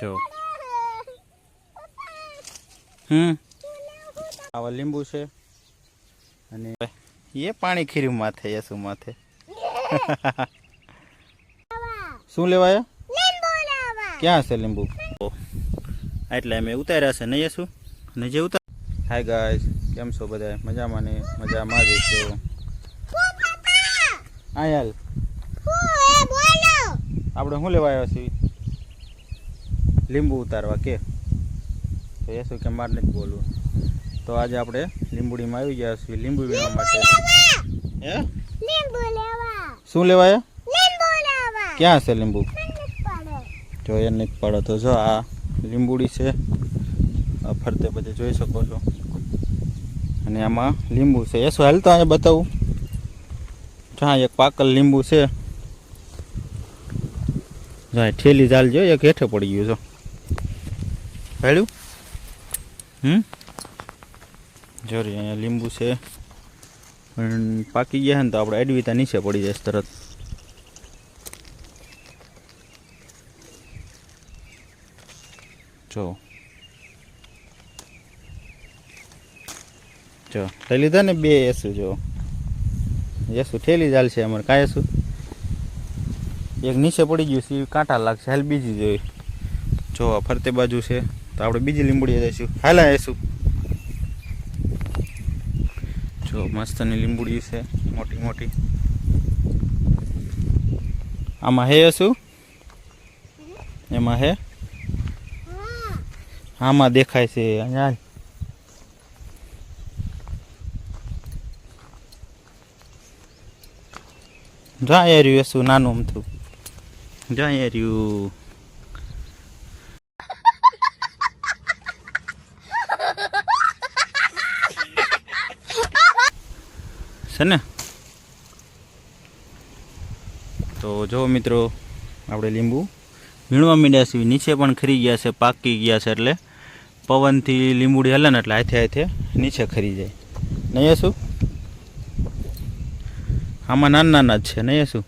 જો. હમ. આવા લીંબુ છે. અને એ પાણી ખીર્યું માથે યસુ માથે. શું લેવાય? ક્યાં હશે લીંબુ? એટલે અમે ઉતાર્યા છે નહીં યસુ અને જે ઉતાર હાય ગાઈસ કેમ છો બધા મજામાં ને? મજામાં જ છો? યાર આપણે શું લેવા આવ્યા છીએ? લીંબુ ઉતારવા કે. તો એ શું કે મારે નથી બોલવું. તો આજે આપણે લીંબુડીમાં આવી ગયા છીએ. લીંબુ વીણવા માટે. હે? શું લેવાય? ક્યાં હશે લીંબુ? જો એ નથી પાડો. તો જો આ લીંબુડી છે. આ ફરતે બધે જોઈ શકો છો. અને આમાં લીંબુ છે. એ શું હાલ તો અહીંયા બતાવું? હા એક પાકલ લીંબુ છે. ઠેલી જાલ જો એક હેઠે પડી ગયું છો. ભાડ્યું હમ? જોરી અહીંયા લીંબુ છે. પણ પાકી ગયા ને તો આપણે અડવીતા નીચે પડી જાય તરત. જો. જો. લઈ લીધા ને બે એસુ જો. એસુ ઠેલી ચાલશે અમારે કાંઈ એસુ? એક નીચે પડી ગયું છે કાંટા લાગશે હાલ બીજી જોઈ. જો ફરતે બાજુ છે. તો આપણે બીજી લીંબુડી જઈશું. હાલા જઈશું જો, મસ્તની લીંબુડી છે, મોટી મોટી. આમાં હે શું? એમાં હે? આમાં દેખાય છે, અહીંયા જ્યાં એ રહ્યું શું, નાનું અમથું જ્યાં એ રહ્યું. છે ને? તો જો મિત્રો, આપણે લીંબુ વીણવા મીડ્યા છીએ. નીચે પણ ખરી ગયા છે, પાકી ગયા છે એટલે પવનથી લીંબુડી હલે ને એટલે હાથે હાથે નીચે ખરી જાય. નહીં શું આમાં નાના નાના જ છે, નહીં શું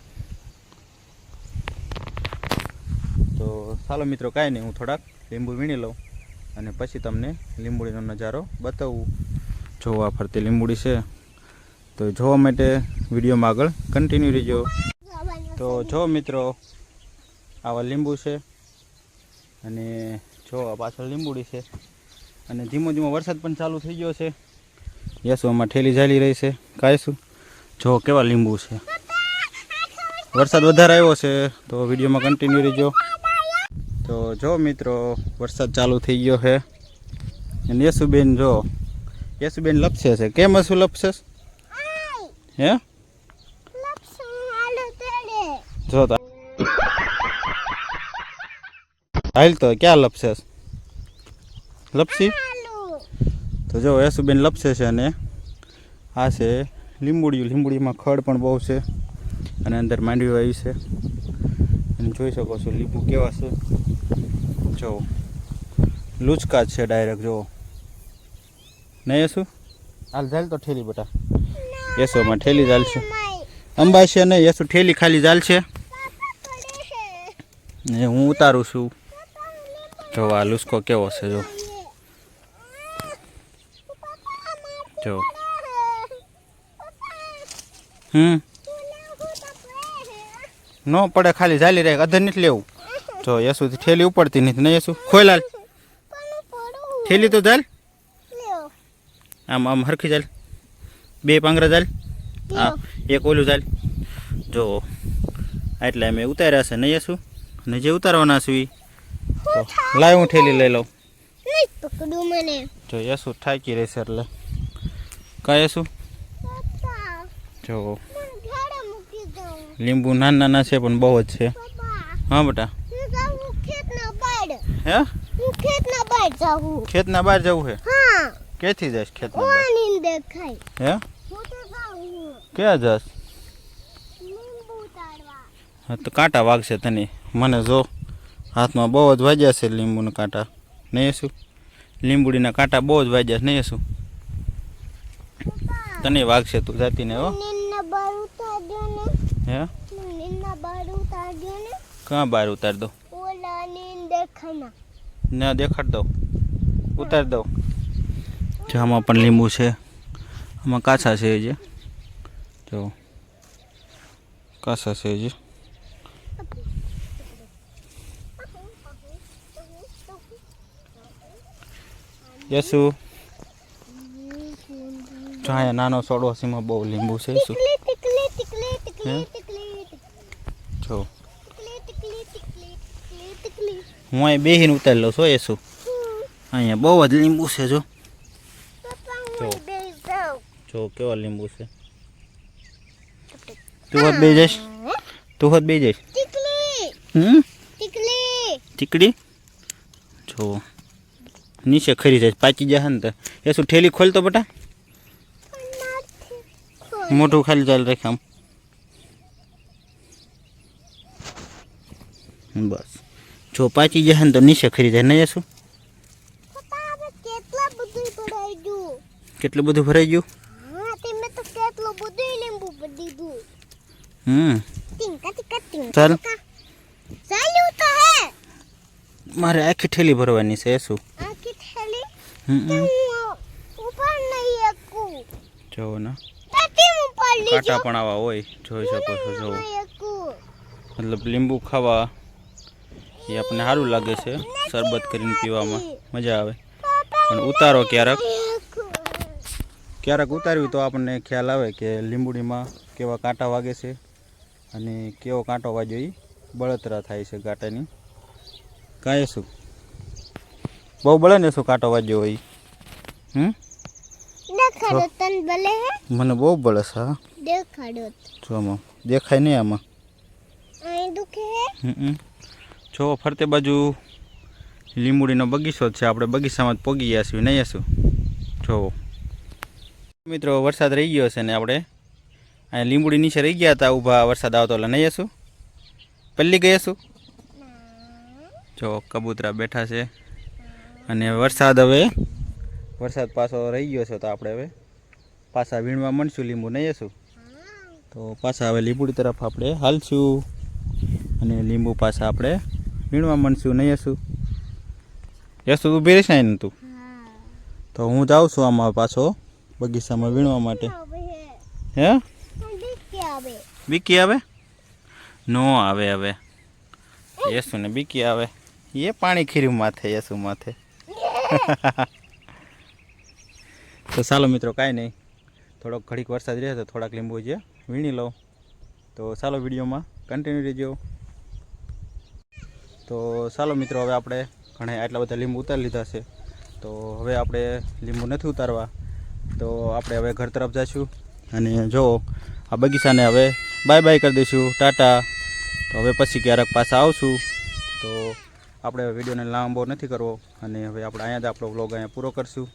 તો ચાલો મિત્રો, કાંઈ નહીં, હું થોડાક લીંબુ વીણી લઉં અને પછી તમને લીંબુડીનો નજારો બતાવું. જોવા ફરતી લીંબુડી છે. તો જોવા માટે વિડીયોમાં આગળ કન્ટિન્યુ રહેજો. તો જો મિત્રો, આવા લીંબુ છે અને જો આ પાછળ લીંબુડી છે અને ધીમો ધીમો વરસાદ પણ ચાલુ થઈ ગયો છે. યસુ આમાં ઠેલી ઝાલી રહી છે. કાંઈ શું? જો કેવા લીંબુ છે. વરસાદ વધારે આવ્યો છે, તો વિડીયોમાં કન્ટિન્યુ રહેજો. તો જો મિત્રો, વરસાદ ચાલુ થઈ ગયો છે. અને યશુબેન જો, યશુબેન લપસે છે. કેમ હશું લપસે હે? જો હાલ તો ક્યાં લપસે લપસી? તો જો યશુબેન લપસે છે અને આ છે લીંબુડિયું લીંબુડીમાં ખડ પણ બહુ છે અને અંદર માંડવી આવી છે. અને જોઈ શકો છો લીંબુ કેવા છે. જો. લૂચકા છે ડાયરેક્ટ, જો. નહીં શું હાલ જાય તો ઠેલી બેટા. એસોમાં ઠેલી ચાલશે. અંબાઈ છે નહીં યશો ઠેલી ખાલી ચાલશે. ને હું ઉતારું છું. જો આ લુસ્કો કેવો છે જો. જો. હમ. ન પડે ખાલી ચાલી રહે અધર નથી લેવું. જો યશુથી ઠેલી ઉપડતી નથી. નહીં યશુ ખોલાલ ઠેલી તો ચાલ. આમ આમ હરખી ચાલ. બે પાંગરા ચાલ? હા એક ઓલું ચાલ. જો એટલે અમે ઉતાર્યા છે નહીં હશું અને જે ઉતારવાના છું એ લાય હું ઠેલી લઈ લઉં. જો યશું થાકી રહેશે એટલે. કાંઈ શું જો. લીંબુ નાના નાના છે પણ બહુ જ છે. હા બેટા? હું ખેતના બહાર જવું છે હા. ક્યાંથી જઈશ ખેતના હે? ક્યાં જશ? હા તો કાંટા વાગશે તને. મને જો હાથમાં બહુ જ વાગ્યા છે લીંબુના કાંટા. નહીં શું? લીંબુડીના કાંટા બહુ જ વાગ્યા છે નહીં શું? તને વાગશે તું જાતી ને. હો? હે નિન્ના બહાર ઉતાર દો નીન ના દેખાડ દઉં. ઉતાર દઉં. જો પણ લીંબુ છે. આમાં કાછા છે જે. જો. કાચા છે જે. યસુ. અહીંયા નાનો સોડવાસીમાં બહુ લીંબુ છે શું જો. હું અહીં બેહીને ઉતારી લઉં છું યસુ. અહીંયા બહુ જ લીંબુ છે જો પપ્પા જો. હું બેસી જાઉં જો કેવા લીંબુ છે તું હોત બે જઈશ તું હોત બે જઈશ ટીકલી હમ ટીકલી ચીકડી જો નીચે ખરી જાય પાકી જશે ને તો એ શું ઠેલી ખોલતો બટા મોટું ખાલી ચાલ રાખ આમ બસ જો પાચી જશે ને તો નીચે ખરી જાય નહીં શું પપ્પા આપણે કેટલા બધું ભરાઈ ગયું કેટલું બધું ભરાઈ ગયું હા તમે તો કેટલું બધું લીંબુ ભરી દીધું હમ. ચાલ. ચાલ્યું તો હે. મારે આખી ઠેલી ભરવાની છે શું? આખી ઠેલી હમ ઉપર નહીં એકું. જો ને. કાંટા પણ આવા હોય. જોઈ શકો છો જો મતલબ લીંબુ ખાવા એ આપણને સારું લાગે છે શરબત કરીને પીવામાં મજા આવે. પણ ઉતારો ક્યારેક. ક્યારેક ઉતારવી તો આપણને ખ્યાલ આવે કે લીંબુડીમાં કેવા કાંટા વાગે છે. અને કેવો કાંટો વાજો એ બળતરા થાય છે કાંટાની કાંઈ શું? બહુ બળે ને શું કાંટો વાજ્યો હોય હમ? મને બહુ બળે છે હા? દેખાડો. જો આમાં. દેખાય નહીં આમાં. દુખે હમ જો ફરતે બાજુ લીંબુડીનો બગીચો જ છે. આપણે બગીચામાં જ પોગી ગયા છીએ નહીં હશું જો. મિત્રો વરસાદ રહી ગયો છે ને આપણે? અહીંયા લીંબુડી નીચે રહી ગયા હતા ઊભા વરસાદ આવતો એટલે નહીં હશું પલ્લી ગઈ હશું જો કબૂતરા બેઠા છે. અને વરસાદ હવે વરસાદ પાછો રહી ગયો છે તો આપણે હવે પાછા વીણવા મળશું લીંબુ નહીં હશું તો પાછા હવે લીંબુડી તરફ આપણે હાલશું. અને લીંબુ પાછા આપણે વીણવા મળશું નહીં હશું યસુ ઊભી રહીશ ને તું? તો હું જાઉં છું આમાં પાછો બગીચામાં વીણવા માટે. હે? આવે. બીકી આવે? નો આવે હવે. યસુ ને બીકી આવે. એ પાણી ખીર્યું માથે યસુ માથે. તો ચાલો મિત્રો કાંઈ નહીં. થોડોક ઘડીક વરસાદ રહે તો થોડાક લીંબુ જે વીણી લઉં. તો ચાલો વિડીયોમાં કન્ટિન્યુ રહેજો. તો ચાલો મિત્રો હવે આપણે ઘણા આટલા બધા લીંબુ ઉતારી લીધા છે. તો હવે આપણે લીંબુ નથી ઉતારવા. તો આપણે હવે ઘર તરફ જઈશું અને જો આ બગીચાને હવે બાય બાય કરી દઈશું. ટાટા. તો હવે પછી ક્યારેક પાછા આવશું. તો આપણે વિડીયોને લાંબો નથી કરવો અને હવે આપણે અહીંયા જ આપણો વ્લોગ અહીંયા પૂરો કરશું.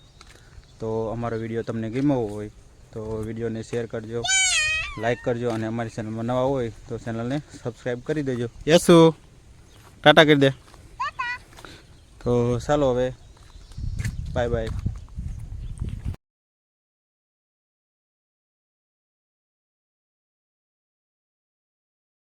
તો અમારો વીડિયો તમને ગમ્યો હોય તો વિડીયોને શેર કરજો લાઈક કરજો અને અમારી ચેનલમાં નવા હોય તો ચેનલને સબસ્ક્રાઈબ કરી દેજો. યસુ ટાટા કરી દે. તો ચાલો હવે બાય બાય.